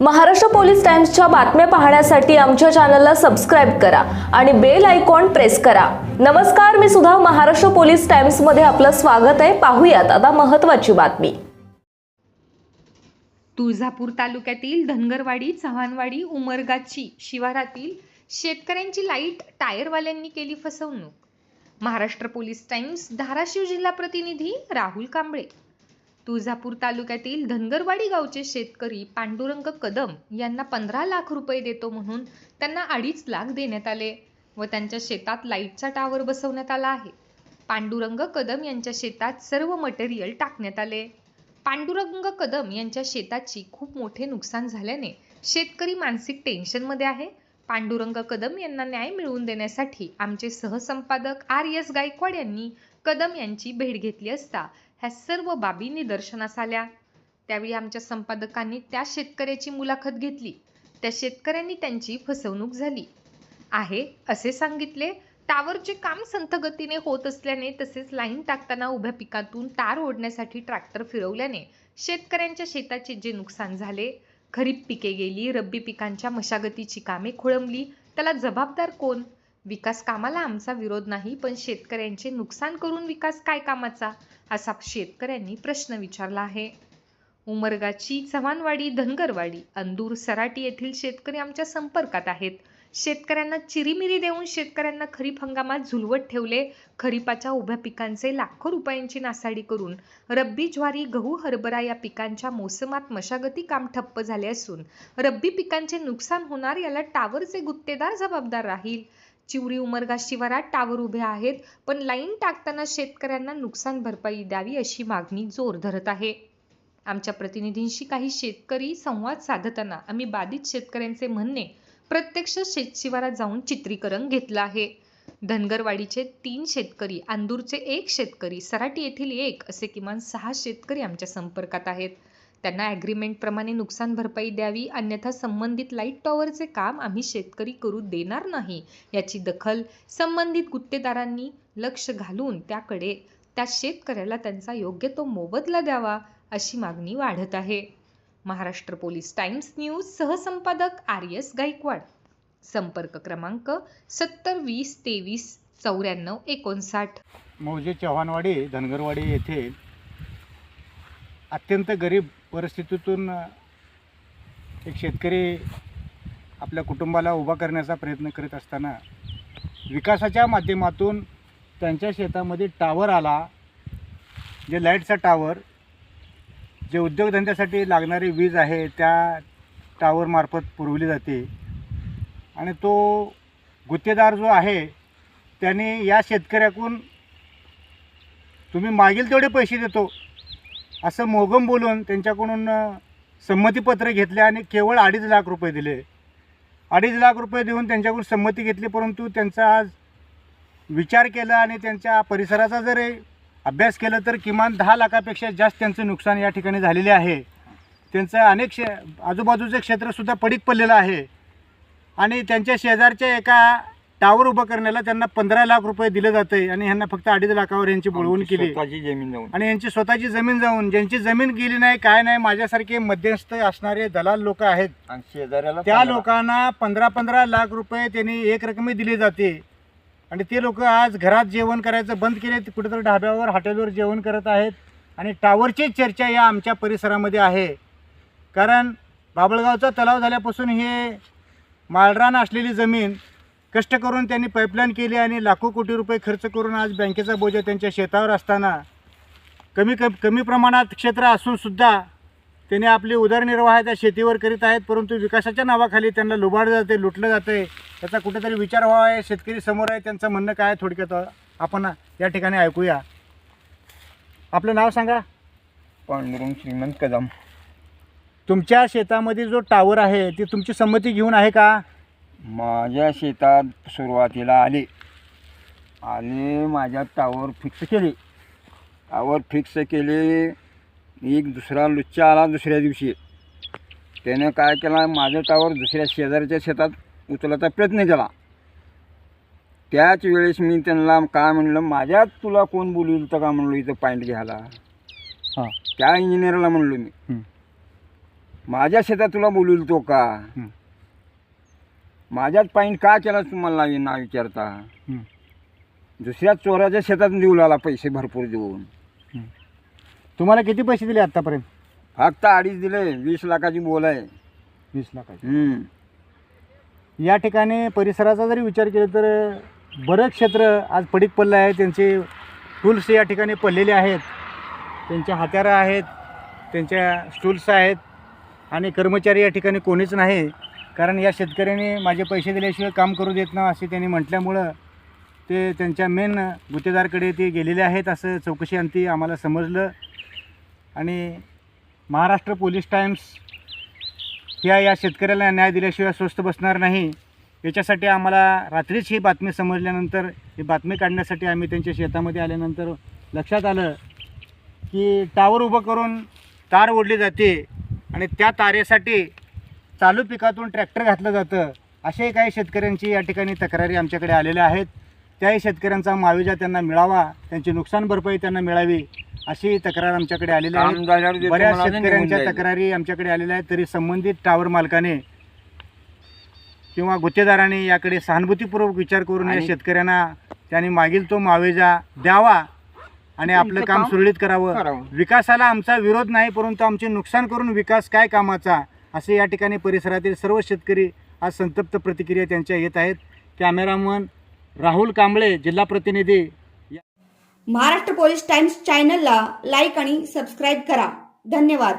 Maharashtra police टाइम्सच्या बातम्या पाहण्यासाठी आमच्या चॅनलला सबस्क्राईब करा आणि बेल आयकॉन प्रेस करा. नमस्कार मी सुद्धा महाराष्ट्र पोलीस टाइम्समध्ये आपलं स्वागत आहे. पाहूयात आता महत्वाची बातमी. तुळजापूर तालुक्यातील धनगरवाडी चव्हाणवाडी उमरगाची शिवारातील शेतकऱ्यांची लाइट टायरवाल्यांनी केली फसवणूक. महाराष्ट्र पोलीस टाइम्स धाराशिव जिल्हा प्रतिनिधी राहुल कांबळे. तुळजापूर तालुक्यातील धनगरवाडी गावचे शेतकरी पांडुरंग कदम यांना पंधरा लाख रुपये देतो म्हणून त्यांना अडीच लाख देण्यात आले व त्यांच्या शेतात लाईटचा टावर बसवण्यात आला आहे. पांडुरंग कदम यांच्या शेतात सर्व मटेरियल टाकण्यात आले. पांडुरंग कदम यांच्या शेताची खूप मोठे नुकसान झाल्याने शेतकरी मानसिक टेन्शनमध्ये आहे. पांडुरंग कदम यांना न्याय मिळवून देण्यासाठी आमचे सहसंपादक आर एस गायकवाड यांनी कदम यांची भेट घेतली असता ह्या सर्व बाबी निदर्शनास आल्या. त्यावेळी आमच्या संपादकांनी त्या शेतकऱ्याची मुलाखत घेतली. त्या शेतकऱ्यांनी त्यांची फसवणूक झाली. आहे असे सांगितले टावरचे काम संथगतीने होत असल्याने तसेच लाईन टाकताना उभ्या पिकातून तार ओढण्यासाठी ट्रॅक्टर फिरवल्याने शेतकऱ्यांच्या शेताचे जे नुकसान झाले खरीप पिके गेली रब्बी पिकांच्या मशागतीची कामे खोळंबली त्याला जबाबदार कोण? विकास कामाला आमचा विरोध नाही पण शेतकऱ्यांचे नुकसान करून विकास काय कामाचा? असा शेतकऱ्यांनी प्रश्न विचारला आहे. उमरगाची चव्हाणवाडी धनगरवाडी अंदूर सराटी येथील शेतकरी आमच्या संपर्कात आहेत. शेतकऱ्यांना चिरीमिरी देऊन शेतकऱ्यांना खरीप हंगामात झुलवत ठेवले. खरीपाच्या उभ्या पिकांचे लाखो रुपयांची नासाडी करून रब्बी ज्वारी गहू हरभरा या पिकांच्या मोसमात मशागती काम ठप्प झाले असून रब्बी पिकांचे नुकसान होणार याला टावरचे गुत्तेदार जबाबदार राहील. चिवरी उमरगा शिवारात टावर उभे आहेत पण लाईन टाकताना शेतकऱ्यांना नुकसान भरपाई द्यावी अशी मागणी जोर धरत आहे. आमच्या प्रतिनिधींशी काही शेतकरी संवाद साधताना आम्ही बाधित शेतकऱ्यांचे म्हणणे प्रत्यक्ष शेतशिवारात जाऊन चित्रीकरण घेतलं आहे. धनगरवाडीचे तीन शेतकरी अंदूरचे एक शेतकरी सराटी येथील एक असे किमान सहा शेतकरी आमच्या संपर्कात आहेत. त्यांना ॲग्रीमेंट प्रमाणे नुकसान भरपाई द्यावी अन्यथा संबंधित लाइट टॉवरचे काम आम्ही शेतकरी करू देणार नाही याची दखल संबंधित गुत्तेदारांनी लक्ष घालून त्याकडे त्या शेतकऱ्याला त्यांचा योग्य तो मोबदला द्यावा अशी मागणी वाढत आहे. महाराष्ट्र पोलीस टाइम्स न्यूज सहसंपादक आर एस गायकवाड. संपर्क क्रमांक सत्तर वीस तेवीस चौऱ्याण्णव एकोणसाठ. मौजे चव्हाणवाडी धनगरवाडी येथे अत्यंत गरीब परिस्थितीतून एक शेतकरी आपल्या कुटुंबाला उभा करण्याचा प्रयत्न करीत असताना विकासाच्या माध्यमातून त्यांच्या शेतामध्ये टावर आला. जे लाईटचा टावर जे उद्योगधंद्यासाठी लागणारी वीज आहे त्या टावरमार्फत पुरवली जाते. आणि तो गुत्तेदार जो आहे त्याने या शेतकऱ्याकडून तुम्ही मागील तेवढे पैसे देतो. असं मोगम बोलून त्यांच्याकडून संमतीपत्र घेतले आणि केवळ अडीच लाख रुपये दिले. अडीच लाख रुपये देऊन त्यांच्याकडून संमती घेतली परंतु त्यांचा आज विचार केला आणि त्यांच्या परिसराचा जर अभ्यास केला तर किमान दहा लाखापेक्षा जास्त त्यांचं नुकसान या ठिकाणी झालेले आहे. त्यांचं अनेक शे आजूबाजूचं क्षेत्रसुद्धा पडीक पडलेलं आहे. आणि त्यांच्या शेजारच्या एका टावर उभं करण्याला त्यांना पंधरा लाख रुपये दिले जाते आणि ह्यांना फक्त अडीच लाखावर यांची बोलवून केली. स्वतःची जमीन जाऊन. आणि यांची स्वतःची जमीन जाऊन ज्यांची जमीन गेली नाही काय नाही माझ्यासारखे मध्यस्थ असणारे दलाल लोक आहेत. आणि शेजाऱ्याला त्या. लोकांना पंधरा पंधरा लाख रुपये त्यांनी एक रकमी दिली जाते. आणि ते लोक आज घरात जेवण करायचं बंद केले कुठेतरी ढाब्यावर हॉटेलवर जेवण करत आहेत. आणि टावरची चर्चा या आमच्या परिसरामध्ये आहे. कारण बाबळगावचा तलाव झाल्यापासून हे माळरान असलेली जमीन कष्ट करून त्यांनी पाईपलाईन केली आणि लाखो कोटी रुपये खर्च करून आज बँकेचा बोजा त्यांच्या शेतावर असताना कमी क कमी प्रमाणात क्षेत्र असूनसुद्धा त्यांनी आपली उदरनिर्वाह त्या शेतीवर करीत आहेत परंतु विकासाच्या नावाखाली त्यांना लुबाडलं जाते लुटलं जाते. त्याचा कुठेतरी विचार व्हावा आहे शेतकरी समोर आहे त्यांचं म्हणणं काय आहे थोडक्यात आपण या ठिकाणी ऐकूया. आपलं नाव सांगा. पांडुरंग श्रीमंत कदम. तुमच्या शेतामध्ये जो टावर आहे ती तुमची संमती घेऊन आहे का? माझ्या शेतात सुरुवातीला आले. आणि माझ्या टावर फिक्स केले. टावर फिक्स केले एक दुसरा लुच्चा आला दुसऱ्या दिवशी. त्याने काय केला माझं टावर दुसऱ्या शेजारच्या शेतात उचलायचा प्रयत्न केला. त्याच वेळेस मी त्यांना काय म्हणलं माझ्यात तुला कोण बोलू तर का म्हणलो इथं पॉईंट घ्यायला? हां. त्या इंजिनियरला म्हणलो मी. माझ्या शेतात तुला बोलवलं तो का. माझ्याच पाईन का केला तुम्हाला नाही ना विचारता? हं. दुसऱ्या चोराच्या शेतात देऊ लागला पैसे भरपूर देऊन. तुम्हाला किती पैसे दिले आत्तापर्यंत फक्त अडीच दिले वीस लाखाची बोल आहे. वीस लाखाचे. हं. या ठिकाणी परिसराचा जरी विचार केला तर बरंच क्षेत्र आज पडीक पडलं आहे. त्यांचे टूल्स या ठिकाणी पडलेले आहेत. त्यांच्या हत्यारं आहेत त्यांच्या स्टूल्स आहेत. आणि कर्मचारी या ठिकाणी कोणीच नाही. कारण या शेतकऱ्यांनी माझे पैसे दिल्याशिवाय काम करू देत ना असे त्यांनी म्हटल्यामुळं ते त्यांच्या मेन गुत्तेदारकडे ते गेलेले आहेत असं चौकशी अंती आम्हाला समजलं. आणि महाराष्ट्र पोलीस टाईम्स ह्या या शेतकऱ्याला न्याय दिल्याशिवाय स्वस्त बसणार नाही याच्यासाठी आम्हाला रात्रीच ही बातमी समजल्यानंतर ही बातमी काढण्यासाठी आम्ही त्यांच्या शेतामध्ये आल्यानंतर लक्षात आलं की टावर उभं करून तार ओढली जाते आणि त्या तारेसाठी चालू पिकातून ट्रॅक्टर घातलं जातं. असे काही शेतकऱ्यांची या ठिकाणी तक्रारी आमच्याकडे आलेल्या आहेत. त्याही शेतकऱ्यांचा माविजा त्यांना मिळावा त्यांची नुकसान भरपाई त्यांना मिळावी अशी तक्रार आमच्याकडे आलेली आहे. बऱ्याच शेतकऱ्यांच्या. तक्रारी आमच्याकडे आलेल्या आहेत. तरी संबंधित टावर मालकाने किंवा गुत्तेदाराने याकडे सहानुभूतीपूर्वक विचार करून या शेतकऱ्यांना त्यांनी मागील तो मावेजा द्यावा आणि आपलं काम सुरळीत करावं. विकासाला आमचा विरोध नाही परंतु आमचे नुकसान करून विकास काय कामाचा? असे या ठिकाणी परिसरातील सर्व शेतकरी आज संतप्त प्रतिक्रिया त्यांच्या येत आहेत. कॅमेरामन राहुल कांबळे जिल्हा प्रतिनिधी. महाराष्ट्र पोलीस टाइम्स चॅनलला लाईक आणि सबस्क्राईब करा. धन्यवाद.